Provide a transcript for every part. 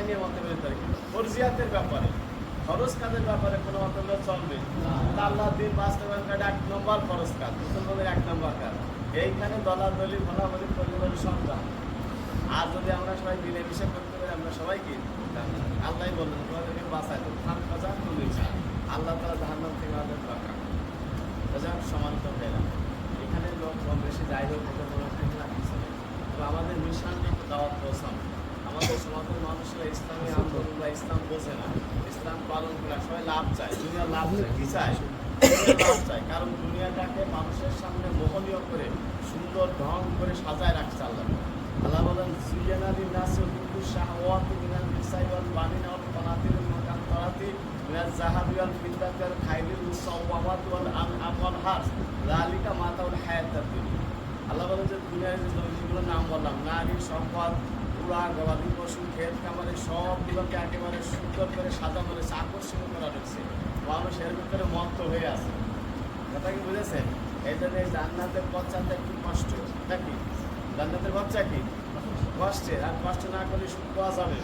এটাই নিয়ে মতভেদ কিন্তু ফরজিয়াতের ব্যাপারে, খরচ কাজের ব্যাপারে কোনো মতভেদ চলবে? আল্লাহ দিন বাস্তবায়ন কাজ এক নম্বর খরচ কাজ, মুসলমানের এক নম্বর কাজ। এইখানে দলাদলি ভলাভলি, পরিবারের সন্তান আর যদি আমরা সবাই মিলেমিশে করতে পারি, আমরা সবাই কি? আল্লাহ বললেন তোমাদেরকে বাঁচায় তো খান তুমি চান আল্লাহ তালা জাহান্নাম থেকে আমাদের দরকার যাক সমান্ত পেলাম এখানে লোক কম বেশি, যাই হোক আমাদের মিশনটা একটু দাওয়াত পৌঁছানো আমাদের সমাজের মানুষরা ইসলামী আন্দোলন বা ইসলাম বোঝে না। ইসলাম পালন করে। সবাই লাভ চায়। দুনিয়া লাভ চায়। কি চায়? চায়। কারণ দুনিয়াটাকে মানুষের সামনে মোহনীয় করে, সুন্দর ঢং করে সাজায় রাখছে আল্লাহ। আল্লাহ বলেন সুইয়ানাদি নাসে হুকু শাহওয়াতি মিনাল নিসাই ওয়াল বানিনা ওয়াল কানাতির মাকান তারাতি মিনাল জাহাবি ওয়াল ফিদ্দাতি ওয়াল ওয়াল আনআম ওয়াল হারস যালিকা মাতাউল দুনিয়া আল্লাহ বলেন যে, দুনিয়ার যে জিনিসগুলোর নাম বললাম, নারী, সম্পদ পুরা গবাদি পশু ক্ষেত খামারে সবগুলোকে একেবারে সুন্দর করে সাজানো রয়েছে আকর্ষণ করা রয়েছে মানুষ এর ভিতরে মত্ত হয়ে আছে। কথা কি বুঝেছেন? এই জন্য এই জান্নাতের পথচাতে একটু কষ্ট নাকি জান্নাতের বাচ্চা কি? কষ্টে আর কষ্ট না করলে সুখ পাওয়া যাবে।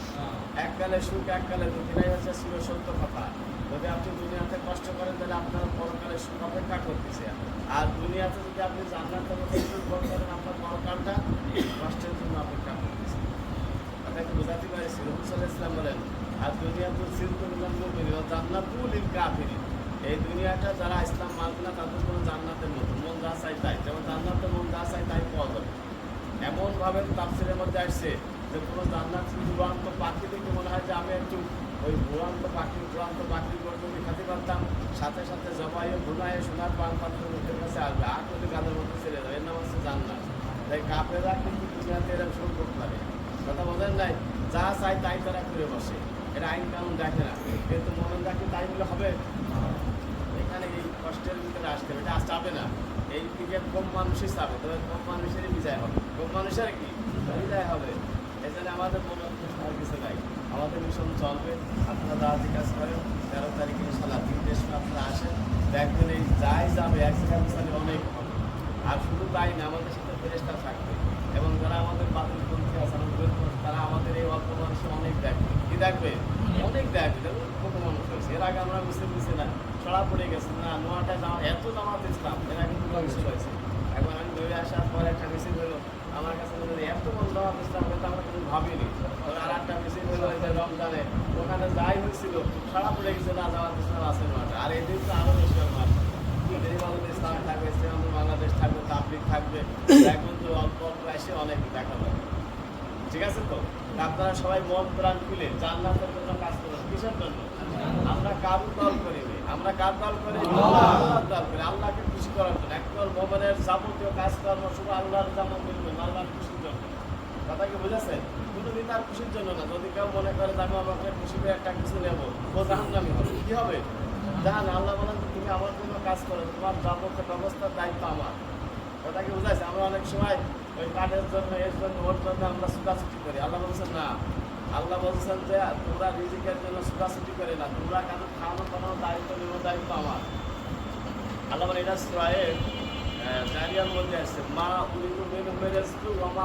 এককালে সুখ এককালে দুঃখ এটাই হচ্ছে ছিল সত্য কথা। যদি আপনি দুনিয়াতে কষ্ট করেন তাহলে আপনার পরকালে সুখ অপেক্ষা করতেছে। আর দুনিয়াতে যদি আপনি জান্নাতের মধ্যে সুখ করেন আপনার পরকালটা কষ্টের জন্য অপেক্ষা করতেছে। তাদেরকে বোঝাতে পারছি রহুল ইসলাম বলেন আর দুনিয়া তো ও জান্নাতুল লিল এই দুনিয়াটা যারা ইসলাম মানবে না তাদের কোনো জান্নাতের মতো মন যা চাই তাই যেমন জান্নাতের মন যা চাই তাই পাওয়া যাবে এমনভাবে তাফসিরের মধ্যে আসছে যে কোনো জান্নাত উড়ান্ত পাখি দেখে মনে হয় যে আমি একটু ওই উড়ান্ত পাখি উড়ান্ত পাখির গল্প দেখাতে পারতাম সাথে সাথে জবাইয়ে ভুনায় সোনার পান পাত্র লোকের কাছে আসবে আর যদি গাদের মধ্যে ছেড়ে যাবে এর নাম হচ্ছে জান্নাত তাই কাপেরা কিন্তু দুনিয়াতে এরকম সম্পর্ক পারে। কথা নাই যা চাই তাই তারা করে বসে। এটা আইন কানুন দেখে না। কিন্তু মনে রাখি তাই বলে হবে? এখানে এই কষ্টের ভিতরে আসতে হবে। এটা হবে না। এই দিকে কম মানুষই চাবে তবে কম মানুষেরই বিজয় হবে। কম মানুষের কি? বিজয় হবে। এখানে আমাদের মনে আর কিছু নাই। আমাদের মিশন চলবে। আপনারা দাওয়াতি কাজ করেন, তেরো তারিখে ইনশাল্লাহ তিন দেশ আপনারা আসেন। দেখবেন এই যাই যাবে, এক জায়গায় অনেক হবে। আর শুধু তাই না, আমাদের সাথে ফেরেস্তা থাকবে এবং যারা আমাদের বাতিল পন্থী আছে আমাদের বিরোধী তারা আমাদের এই অল্প মানুষে অনেক দেখবে কি দেখবে? অনেক দেখবে। কত মানুষ হয়েছে? এর আগে আমরা মিছিল মিছিল না। ছড়া পড়ে গেছে না, নোয়াটা জামা এত জামাত ইসলাম এরা কিন্তু মিছিল হয়েছে। এখন আমি ধরে আসার পর একটা মিছিল হলো, আমার কাছে হয় এত বড় জামাত ইসলাম কিন্তু আমরা কিন্তু ভাবিনি। আর একটা মিছিল হলো, এই যে রমজানে ওখানে যাই হয়েছিল, ছড়া পড়ে গেছে, না জামাত ইসলাম আছে নোয়াটা। আর এদিন তো আরও বেশি আমার ইসলাম থাকবে শ্রীরামপুর বাংলাদেশ থাকবে তাবলিক থাকবে। এখন অল্প অল্প এসে অনেক দেখা ঠিক আছে তো? আপনারা সবাই মন প্রাণ খুলে জান্নাতের জন্য কাজ করুন। কিসের জন্য? আমরা কার দল করি আমরা কার দল করি? আল্লাহর দল করি। আল্লাহকে খুশি করার জন্য। একদল ভবনের যাবতীয় কাজকর্ম শুধু আল্লাহর যেমন মিলবে আল্লাহর খুশির জন্য। কথা কি বুঝেছেন? শুধু তার খুশির জন্য না। যদি কেউ মনে করে যে আমি আমাকে খুশি করে একটা কিছু নেব, ও জাহান্নামি হবে। কি হবে? জাহান আল্লাহ বলেন তুমি আমার জন্য কাজ করো। তোমার যাবতীয় ব্যবস্থার দায়িত্ব আমার। কথা কি বুঝাইছে আমরা অনেক সময় ওই কাঠের জন্য, এর জন্য, ওর জন্য আমরা ছুটাছুটি করি। আল্লাহ বলছেন, না। আল্লাহ বলছেন যে, তোমরা রিজিকের জন্য ছুটাছুটি করে না। তোমরা কেন খাওয়ানো কোনো দায়িত্ব নেব, দায়িত্ব আমার। আল্লাহ এটা শ্রয়ের মধ্যে আছে। মা উনি তো মেরেস্তু মেরেছ